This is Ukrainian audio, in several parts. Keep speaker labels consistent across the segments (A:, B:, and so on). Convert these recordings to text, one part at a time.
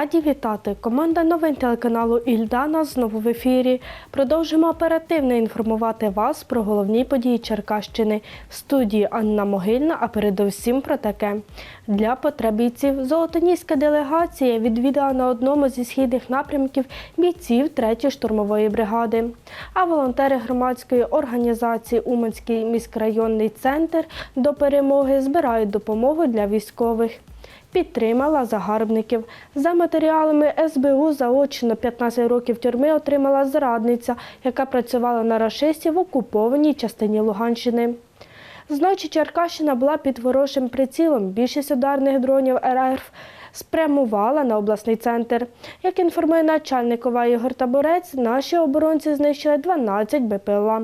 A: Раді вітати! Команда новин телеканалу Ільдана знову в ефірі. Продовжимо оперативно інформувати вас про головні події Черкащини. В студії Анна Могильна, а передовсім про таке. Для потреб бійців Золотоніська делегація відвідала на одному зі східних напрямків бійців 3-ї штурмової бригади. А волонтери громадської організації Уманський міськрайонний центр до перемоги збирають допомогу для військових підтримала загарбників. За матеріалами СБУ заочно 15 років тюрми отримала зрадниця, яка працювала на рашисті в окупованій частині Луганщини. Зночі Черкащина була під ворожим прицілом. Більшість ударних дронів РФ спрямувала на обласний центр. Як інформує начальник ОВА Ігор Таборець, наші оборонці знищили 12 БПЛА.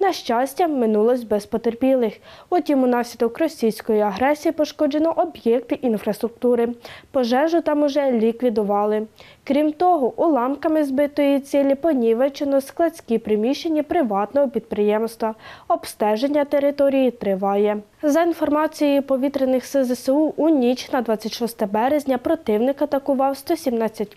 A: На щастя, минулось без потерпілих. Утім, унаслідок російської агресії пошкоджено об'єкти інфраструктури. Пожежу там уже ліквідували. Крім того, уламками збитої цілі понівечено складські приміщення приватного підприємства. Обстеження території триває. За інформацією повітряних сил ЗСУ, у ніч на 26 березня противник атакував 117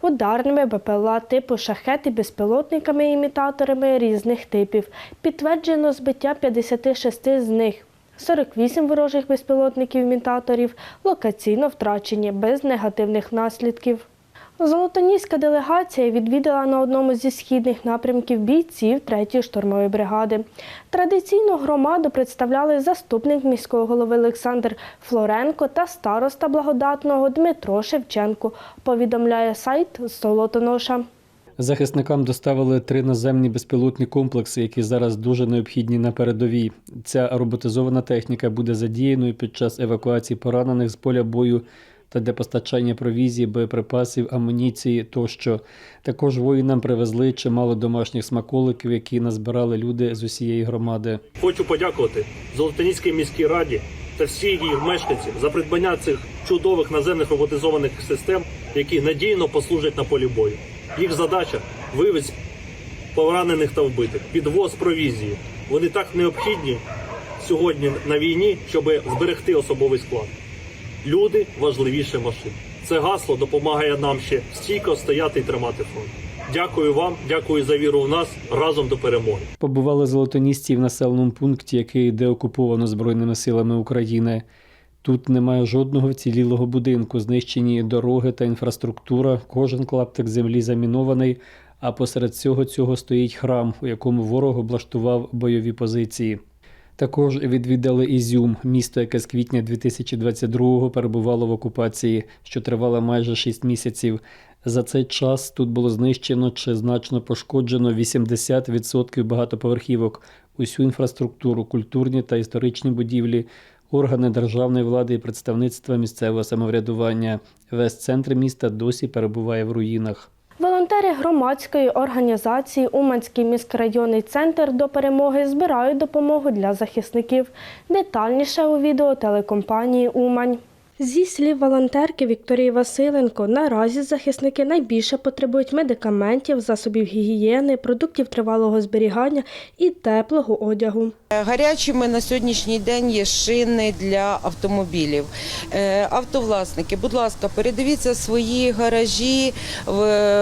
A: ударними БПЛА типу шахети безпілотниками-імітаторами різних типів. Підтверджено збиття 56 з них. 48 ворожих безпілотників-імітаторів локаційно втрачені без негативних наслідків. Золотоніська делегація відвідала на одному зі східних напрямків бійців 3-ї штурмової бригади. Традиційно громаду представляли заступник міського голови Олександр Флоренко та староста благодатного Дмитро Шевченко, повідомляє сайт Золотоноша.
B: Захисникам доставили три наземні безпілотні комплекси, які зараз дуже необхідні на передовій. Ця роботизована техніка буде задіяною під час евакуації поранених з поля бою та для постачання провізії, боєприпасів, амуніції тощо. Також воїнам привезли чимало домашніх смаколиків, які назбирали люди з усієї громади.
C: Хочу подякувати Золотоніській міській раді та всіх її мешканців за придбання цих чудових наземних роботизованих систем, які надійно послужать на полі бою. Їх задача вивіз поранених та вбитих, підвоз провізії. Вони так необхідні сьогодні на війні, щоб зберегти особовий склад. Люди важливіше машин. Це гасло допомагає нам ще стійко стояти і тримати фронт. Дякую вам, дякую за віру в нас разом до перемоги.
B: Побували золотонісці в населеному пункті, який деокуповано Збройними силами України. Тут немає жодного вцілілого будинку, знищені дороги та інфраструктура. Кожен клаптик землі замінований. А посеред всього цього стоїть храм, у якому ворог облаштував бойові позиції. Також відвідали Ізюм, місто, яке з квітня 2022-го перебувало в окупації, що тривала майже 6 місяців. За цей час тут було знищено чи значно пошкоджено 80% багатоповерхівок, усю інфраструктуру, культурні та історичні будівлі, органи державної влади і представництва місцевого самоврядування. Весь центр міста досі перебуває в руїнах.
A: Волонтери громадської організації Уманський міськрайонний центр до перемоги збирають допомогу для захисників. Детальніше у відео телекомпанії Умань. Зі слів волонтерки Вікторії Василенко, наразі захисники найбільше потребують медикаментів, засобів гігієни, продуктів тривалого зберігання і теплого одягу.
D: Гарячими на сьогоднішній день є шини для автомобілів. Е, Автовласники, будь ласка, передивіться свої гаражі.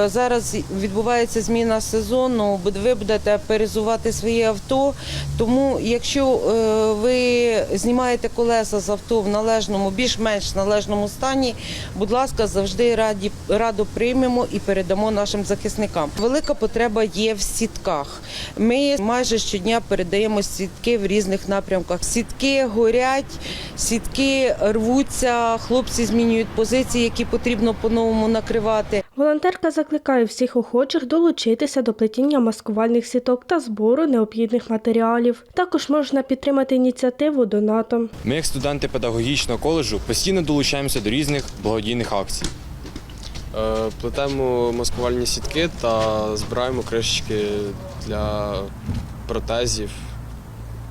D: Зараз відбувається зміна сезону. Ви будете перезувати свої авто. Тому, якщо е, ви знімаєте колеса з авто в належному, більш-менш належному стані, будь ласка, завжди раді радо приймемо і передамо нашим захисникам. Велика потреба є в сітках. Ми майже щодня передаємо сітки в різних напрямках. Сітки горять, сітки рвуться, хлопці змінюють позиції, які потрібно по-новому накривати.
A: Волонтерка закликає всіх охочих долучитися до плетіння маскувальних сіток та збору необхідних матеріалів. Також можна підтримати ініціативу донатом.
E: Ми, як студенти педагогічного коледжу, постійно долучаємося до різних благодійних акцій.
F: Е, Плетемо маскувальні сітки та збираємо кришечки для протезів,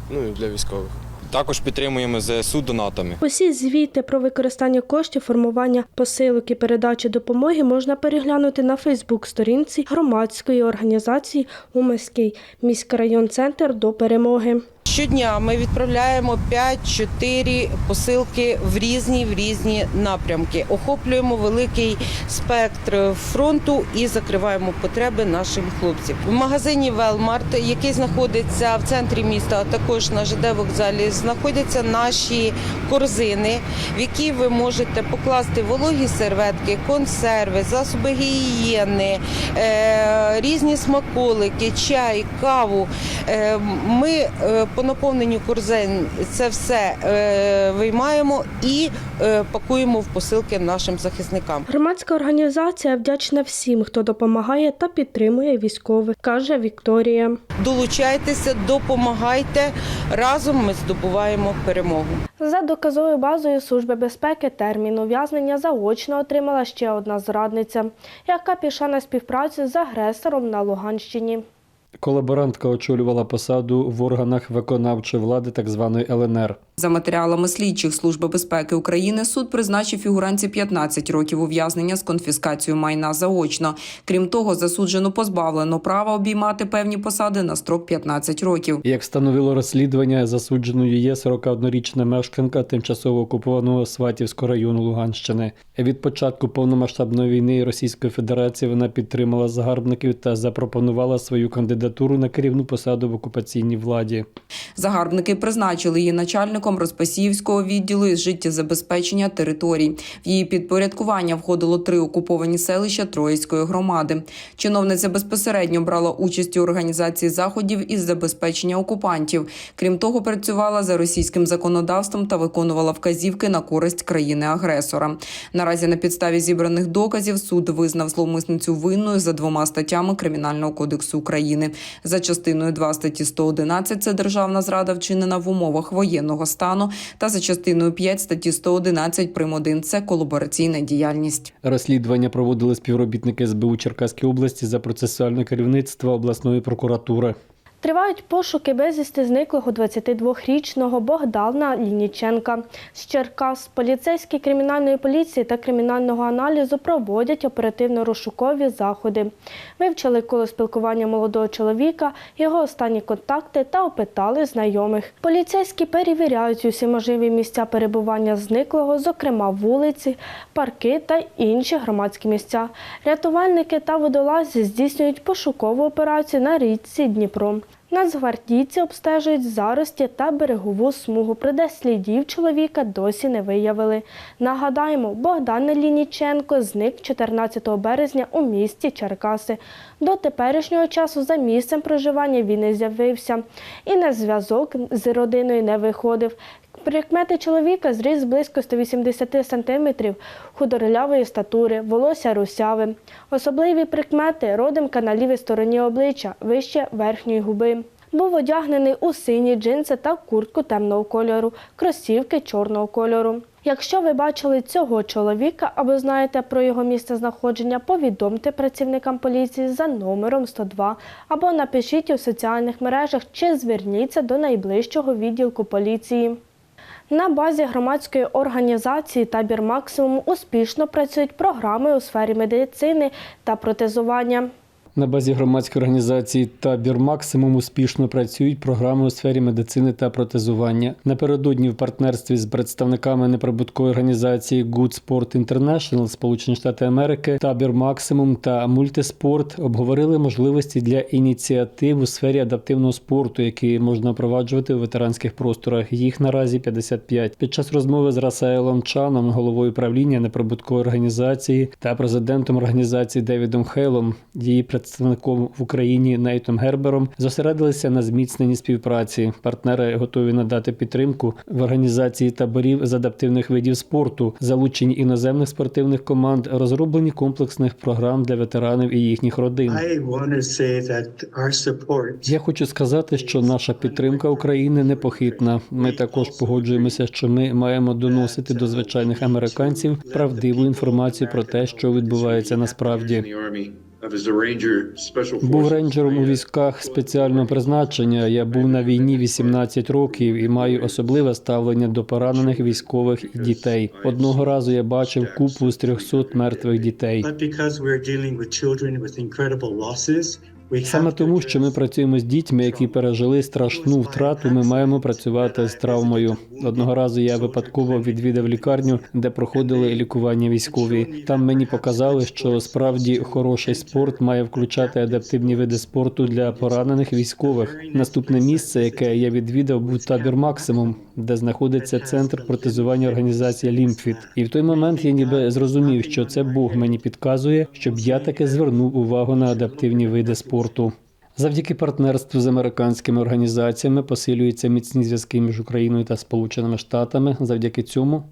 F: ну і для військових.
E: Також підтримуємо ЗСУ донатами.
A: Усі звіти про використання коштів, формування посилок і передачі допомоги можна переглянути на Фейсбук-сторінці громадської організації Умиський міськрайон Центр до перемоги.
D: Щодня ми відправляємо 5-4 посилки в різні в різні напрямки. Охоплюємо великий спектр фронту і закриваємо потреби нашим хлопців. В магазині Велмарт, який знаходиться в центрі міста, а також на ЖД вокзалі, знаходяться наші корзини, в які ви можете покласти вологі серветки, консерви, засоби гігієни, е, різні смаколики, чай, каву. Е, Ми е, по наповненню корзин це все е, виймаємо і е, пакуємо в посилки нашим захисникам.
A: Громадська організація вдячна всім, хто допомагає та підтримує військових, каже Вікторія.
D: Долучайтеся, допомагайте. Разом ми здобуваємо перемогу.
A: За доказовою базою Служби безпеки термін ув'язнення заочно отримала ще одна зрадниця, яка пішла на співпрацю з агресором на Луганщині.
B: Колаборантка очолювала посаду в органах виконавчої влади так званої ЛНР.
G: За матеріалами слідчих Служби безпеки України суд призначив фігуранці 15 років ув'язнення з конфіскацією майна заочно. Крім того, засуджено позбавлено права обіймати певні посади на строк 15 років.
B: Як встановило розслідування, засудженою є 41-річна мешканка тимчасово окупованого Сватівського району Луганщини. Від початку повномасштабної війни Російської Федерації вона підтримала загарбників та запропонувала свою кандидатуру на керівну посаду в окупаційній владі.
G: Загарбники призначили її начальником Розпасіївського відділу із життєзабезпечення територій. В її підпорядкування входило три окуповані селища Троїцької громади. Чиновниця безпосередньо брала участь у організації заходів із забезпечення окупантів. Крім того, працювала за російським законодавством та виконувала вказівки на користь країни-агресора. Наразі на підставі зібраних доказів суд визнав зловмисницю винною за двома статтями Кримінального кодексу України. За частиною 2 статті 111 – це державна зрада вчинена в умовах воєнного стану, та за частиною 5 статті 111 прим. 1 – це колабораційна діяльність.
B: Розслідування проводили співробітники СБУ Черкаської області за процесуальне керівництво обласної прокуратури.
A: Тривають пошуки безвісти зниклого 22-річного Богдана Лініченка. З Черкас поліцейські кримінальної поліції та кримінального аналізу проводять оперативно-розшукові заходи. Вивчили коло спілкування молодого чоловіка, його останні контакти та опитали знайомих. Поліцейські перевіряють усі можливі місця перебування зниклого, зокрема вулиці, парки та інші громадські місця. Рятувальники та водолазі здійснюють пошукову операцію на річці Дніпро. Нацгвардійці обстежують зарості та берегову смугу, проте слідів чоловіка досі не виявили. Нагадаємо, Богдан Лініченко зник 14 березня у місті Черкаси. До теперішнього часу за місцем проживання він не з'явився і на зв'язок з родиною не виходив. Прикмети чоловіка зріс близько 180 см, худорлявої статури, волосся русяве. Особливі прикмети родимка на лівій стороні обличчя, вище верхньої губи. Був одягнений у сині джинси та куртку темного кольору, кросівки чорного кольору. Якщо ви бачили цього чоловіка або знаєте про його місце знаходження, повідомте працівникам поліції за номером 102 або напишіть у соціальних мережах чи зверніться до найближчого відділку поліції. На базі громадської організації Табір Максимум успішно працюють програми у сфері медицини та протезування.
B: На базі громадської організації Табір Максимум успішно працюють програми у сфері медицини та протезування. Напередодні в партнерстві з представниками неприбуткової організації Good Sport International Сполучені Штати Америки, Табір Максимум та Мультиспорт обговорили можливості для ініціатив у сфері адаптивного спорту, які можна впроваджувати у ветеранських просторах. Їх наразі 55. Під час розмови з Расаелом Чаном, головою правління неприбуткової організації та президентом організації Девідом Хейлом, її представником в Україні Нейтом Гербером зосередилися на зміцненні співпраці. Партнери готові надати підтримку в організації таборів з адаптивних видів спорту, залученні іноземних спортивних команд, розроблені комплексних програм для ветеранів і їхніх родин. Я хочу сказати, що наша підтримка України непохитна. Ми також погоджуємося, що ми маємо доносити до звичайних американців правдиву інформацію про те, що відбувається насправді. Був рейнджером у військах спеціального призначення. Я був на війні 18 років і маю особливе ставлення до поранених військових і дітей. Одного разу я бачив купу з 300 мертвих дітей. Саме тому, що ми працюємо з дітьми, які пережили страшну втрату, ми маємо працювати з травмою. Одного разу я випадково відвідав лікарню, де проходили лікування військові. Там мені показали, що справді хороший спорт має включати адаптивні види спорту для поранених військових. Наступне місце, яке я відвідав, був табір Максимум, де знаходиться центр протезування організації Лімфіт. І в той момент я ніби зрозумів, що це Бог мені підказує, щоб я таки звернув увагу на адаптивні види спорту. Завдяки партнерству з американськими організаціями посилюються міцні зв'язки між Україною та Сполученими Штатами. Завдяки цьому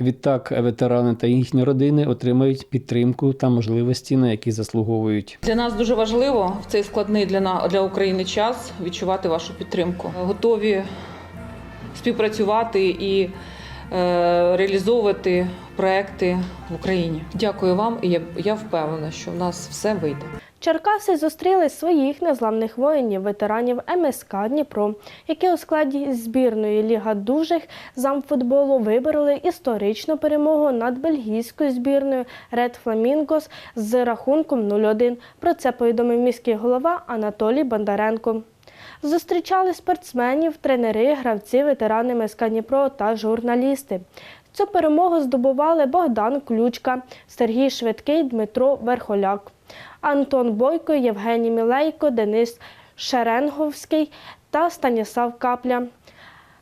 B: відтак ветерани та їхні родини отримають підтримку та можливості, на які заслуговують.
H: Для нас дуже важливо в цей складний для для України час відчувати вашу підтримку. Готові співпрацювати і е, реалізовувати проекти в Україні. Дякую вам, і я впевнена, що в нас все вийде.
A: Черкаси зустріли своїх незламних воїнів, ветеранів МСК Дніпро, які у складі збірної Ліга дужих замфутболу вибороли історичну перемогу над бельгійською збірною Ред Фламінгос з рахунком 0-1. Про це повідомив міський голова Анатолій Бондаренко. Зустрічали спортсменів, тренери, гравці, ветерани МСК Дніпро та журналісти. Цю перемогу здобували Богдан Ключка, Сергій Швидкий, Дмитро Верхоляк, Антон Бойко, Євгеній Мілейко, Денис Шеренговський та Станіслав Капля.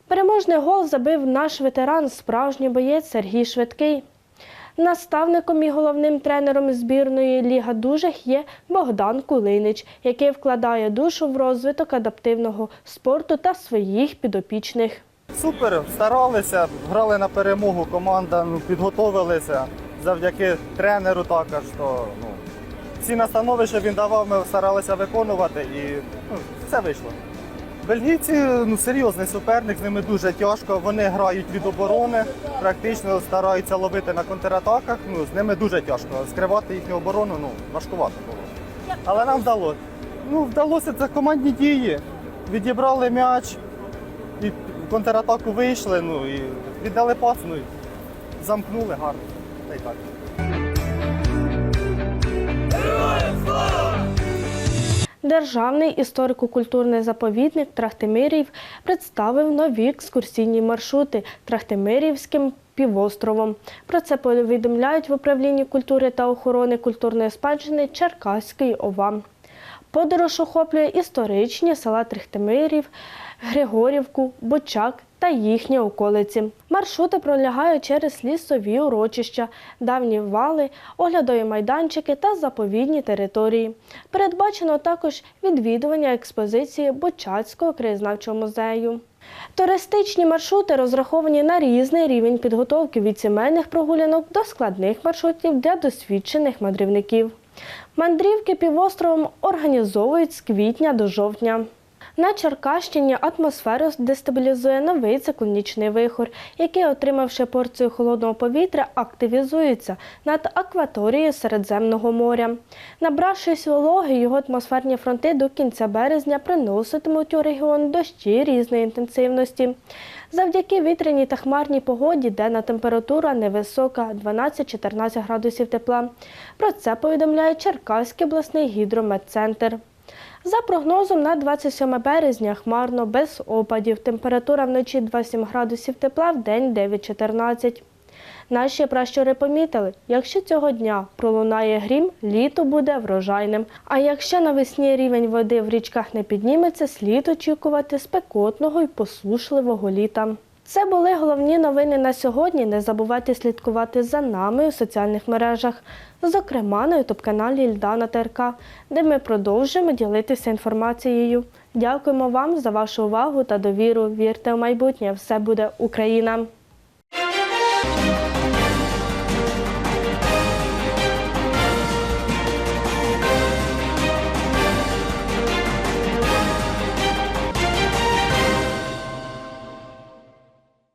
A: Переможний гол забив наш ветеран, справжній боєць Сергій Швидкий. Наставником і головним тренером збірної Ліга дужих є Богдан Кулинич, який вкладає душу в розвиток адаптивного спорту та своїх підопічних.
I: Супер, старалися, грали на перемогу, команда ну, підготовилися завдяки тренеру також. То, ну, всі настанови, що він давав, ми старалися виконувати і ну, все вийшло. Бельгійці ну, серйозний суперник, з ними дуже тяжко. Вони грають від оборони, практично стараються ловити на контратаках. Ну, з ними дуже тяжко. Скривати їхню оборону ну, важкувато було. Але нам вдалося. Ну, вдалося це командні дії. Відібрали м'яч, і в контратаку вийшли, ну і віддали пас, ну і замкнули гарно. Та й так.
A: Державний історико-культурний заповідник Трахтимирів представив нові екскурсійні маршрути Трахтимирівським півостровом. Про це повідомляють в управлінні культури та охорони культурної спадщини Черкаської ОВА. Подорож охоплює історичні села Трихтимирів, Григорівку, Бочак та їхні околиці. Маршрути пролягають через лісові урочища, давні вали, оглядові майданчики та заповідні території. Передбачено також відвідування експозиції Бочацького краєзнавчого музею. Туристичні маршрути розраховані на різний рівень підготовки від сімейних прогулянок до складних маршрутів для досвідчених мандрівників. Мандрівки півостровом організовують з квітня до жовтня. На Черкащині атмосферу дестабілізує новий циклонічний вихор, який, отримавши порцію холодного повітря, активізується над акваторією Середземного моря. Набравшись вологи, його атмосферні фронти до кінця березня приноситимуть у регіон дощі різної інтенсивності. Завдяки вітряній та хмарній погоді денна температура невисока 12-14 градусів тепла. Про це повідомляє Черкаський обласний гідрометцентр. За прогнозом на 27 березня хмарно без опадів. Температура вночі 27 градусів тепла, в день 9-14. Наші пращури помітили, якщо цього дня пролунає грім, літо буде врожайним. А якщо навесні рівень води в річках не підніметься, слід очікувати спекотного і посушливого літа. Це були головні новини на сьогодні. Не забувайте слідкувати за нами у соціальних мережах, зокрема на ютуб-каналі Ільдана ТРК, де ми продовжуємо ділитися інформацією. Дякуємо вам за вашу увагу та довіру. Вірте в майбутнє, все буде Україна!